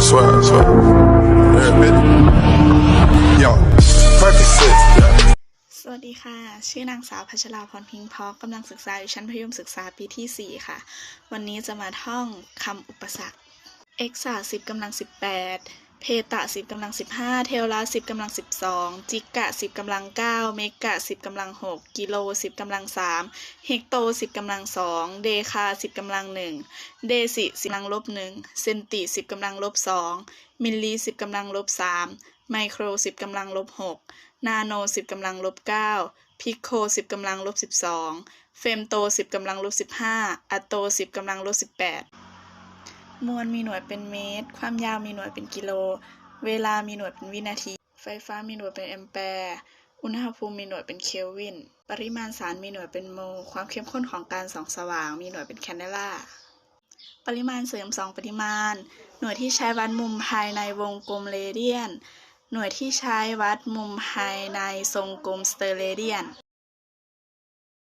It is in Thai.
swear, I swear. Yeah, bitch. Yo, Percocet, yeah. สวัสดีค่ะ ชื่อนางสาวพัชราพรพิงพอกกำลังศึกษาอยู่ชั้นพิยมศึกษาปีที่ 4 ค่ะ วันนี้จะมาท่องคำอุปสรรค x ศาสิบกำลัง 18 เพตะ10กำลัง15 เทวรา10กำลัง12 จิกะ 10กำลัง9เมกะ 10กำลัง6กิโล 10กำลัง3เฮกโต 10กำลัง2เดคา 10กำลัง1เดซิ10กำลังลบ1เซนติ 10กำลังลบ2มิลลิ10กำลังลบ3ไมโคร 10กำลังลบ6นาโน 10กำลังลบ9พิโค 10กำลังลบ12เฟมโต 10กำลังลบ15อะโต 10กำลังลบ18 มวลมีหน่วยเป็นเมตร ความยาวมีหน่วยเป็นกิโล เวลามีหน่วยเป็นวินาที ไฟฟ้ามีหน่วยเป็นแอมแปร์ อุณหภูมิมีหน่วยเป็นเคลวิน ปริมาณสารมีหน่วยเป็นโมล ความเข้มข้นของการส่องสว่าง มีหน่วยเป็นแคนเดล่า ปริมาณเสริมสองปริมาณ หน่วยที่ใช้วัดมุมภายในวงกลมเรเดียน หน่วยที่ใช้วัดมุมภายในทรงกลมสเตอร์เรเดียน